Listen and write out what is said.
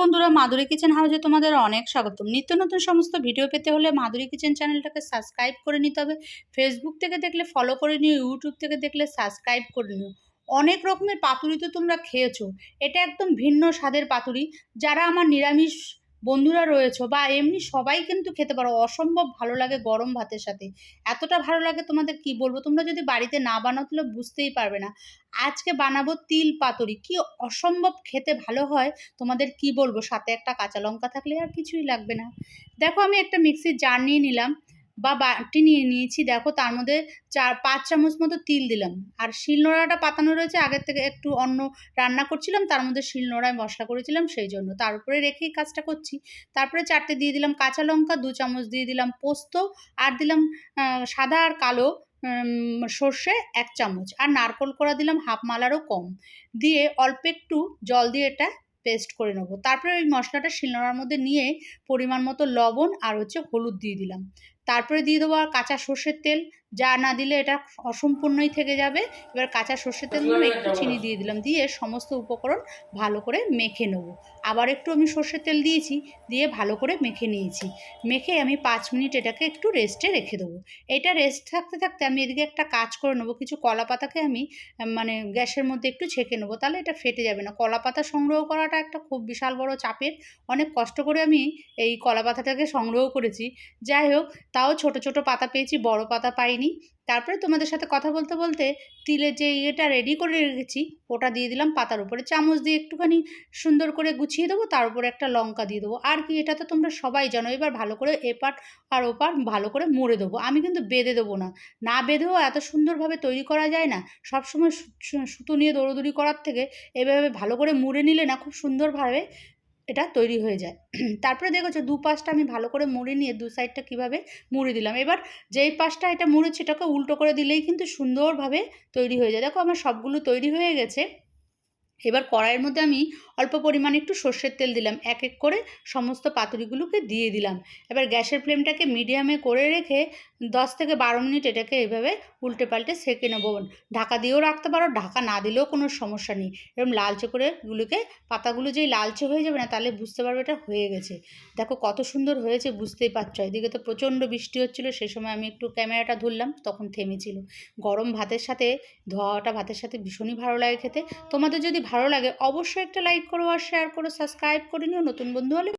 বন্ধুরা, মাধুরী কিচেন হাউজে তোমাদের অনেক স্বাগতম। নিত্য নতুন সমস্ত ভিডিও পেতে হলে মাধুরী কিচেন চ্যানেলটাকে সাবস্ক্রাইব করে নিতে হবে। ফেসবুক থেকে দেখলে ফলো করে নিও ইউটিউব থেকে দেখলে সাবস্ক্রাইব করে নিও। অনেক রকমের পাতুরি তো তোমরা খেয়েছো। এটা একদম ভিন্ন স্বাদের পাতুরি। যারা আমার নিরামিষ বন্ধুরা রয়েছে বা এমনি সবাই কিন্তু খেতে পারো। অসম্ভব ভালো লাগে গরম ভাতের সাথে। এতটা ভালো লাগে তোমাদের কি বলব? তোমরা যদি বাড়িতে না বানাও তাহলে বুঝতেই পারবে না। আজকে বানাবো তিল পাতুরি। কি অসম্ভব খেতে ভালো হয়। তোমাদের কি বলব? সাথে একটা কাঁচা লঙ্কা থাকলে আর কিছুই লাগবে না। দেখো আমি একটা মিক্সির জার নিয়ে নিলাম। বা বাটি নিয়ে নিয়েছি, দেখো তার মধ্যে চার, পাঁচ চামচ মতো তিল দিলাম। আর শিলনোড়াটা পাতানো রয়েছে, আগের থেকে একটু অন্য রান্না করছিলাম, তার মধ্যে শিলনোড়ায় মশলা করেছিলাম, সেই জন্য। তার উপরে রেখেই কাজটা করছি। তারপরে চারটে দিয়ে দিলাম কাঁচা লঙ্কা, দু চামচ দিয়ে দিলাম পোস্ত, আর দিলাম সাদা আর কালো সর্ষে এক চামচ। আর নারকোল করা দিলাম, হাফ মালারও কম। দিয়ে অল্প একটু জল দিয়ে এটা পেস্ট করে নেব। তারপরে ওই মশলাটা শিলনোড়ার মধ্যে নিয়ে পরিমাণ মতো লবণ আর হচ্ছে হলুদ দিয়ে দিলাম। তারপরে দিয়ে দেবো আর কাঁচা সর্ষের তেল। যা না দিলে এটা অসম্পূর্ণই থেকে যাবে। এবার কাঁচা সর্ষের তেল দিলাম একটু চিনি দিয়ে দিলাম। দিয়ে সমস্ত উপকরণ ভালো করে মেখে নেব। আবার একটু আমি সর্ষের তেল দিয়েছি দিয়ে ভালো করে মেখে নিয়েছি। মেখে আমি পাঁচ মিনিট এটাকে একটু রেস্টে রেখে দেবো। এটা রেস্ট থাকতে থাকতে আমি এদিকে একটা কাজ করে নেব। কিছু কলা পাতাকে আমি মানে গ্যাসের মধ্যে একটু ছেঁকে নেব। তাহলে এটা ফেটে যাবে না। কলা পাতা সংগ্রহ করাটা একটা খুব বিশাল বড় চাপের। অনেক কষ্ট করে আমি এই কলা পাতাটাকে সংগ্রহ করেছি। যাই হোক তাও ছোট ছোট পাতা পেয়েছি বড় পাতা পাইনি। তারপরে তোমাদের সাথে কথা বলতে বলতে তিলের যে ইয়েটা রেডি করে রেখেছি, ওটা দিয়ে দিলাম, পাতার উপরে চামচ দিয়ে একটুখানি সুন্দর করে গুছিয়ে দেবো, তার উপরে একটা লঙ্কা দিয়ে দেবো। আর কি এটা তো তোমরা সবাই জানো, এবার ভালো করে এপার আর ওপার ভালো করে মুড়ে দেবো। আমি কিন্তু বেঁধে দেবো না। না বেঁধেও এত সুন্দরভাবে তৈরি করা যায় না। সবসময় সুতো নিয়ে দৌড়দৌড়ি করার থেকে এভাবে ভালো করে মুড়ে নিলে না খুব সুন্দরভাবে এটা তৈরি হয়ে যায়। তারপরে দেখেছ দু পাশটা আমি ভালো করে মুড়ে নিয়ে দু সাইডটা কীভাবে মুড়ে দিলাম। এবার যেই পাশটা এটা মুড়েছে এটাকে উল্টো করে দিলেই কিন্তু সুন্দরভাবে তৈরি হয়ে যায়। দেখো আমার সবগুলো তৈরি হয়ে গেছে। এবার কড়াইয়ের মধ্যে আমি অল্প পরিমাণে একটু সর্ষের তেল দিলাম। এক এক করে সমস্ত পাতুরিগুলোকে দিয়ে দিলাম। এবার গ্যাসের ফ্লেমটাকে মিডিয়ামে করে রেখে দশ থেকে বারো মিনিট এটাকে এভাবে উল্টে পাল্টে সেঁকে নেব। ঢাকা দিয়েও রাখতে পারো, ঢাকা না দিলেও কোনো সমস্যা নেই। এরকম লালচে করে গুলোকে, পাতাগুলো যেই লালচে হয়ে যাবে না, তাহলে বুঝতে পারবে এটা হয়ে গেছে। দেখো কত সুন্দর হয়েছে, বুঝতেই পারছ। এদিকে তো প্রচণ্ড বৃষ্টি হচ্ছিল, সে সময় আমি একটু ক্যামেরাটা ধরলাম, তখন থেমেছিল। গরম ভাতের সাথে, ধোয়াটা ভাতের সাথে ভীষণই ভালো লাগে খেতে। তোমাদের যদি ভালো লাগে, অবশ্যই একটা লাইক করো আর শেয়ার করো সাবস্ক্রাইব করে নিও। নতুন বন্ধু হলে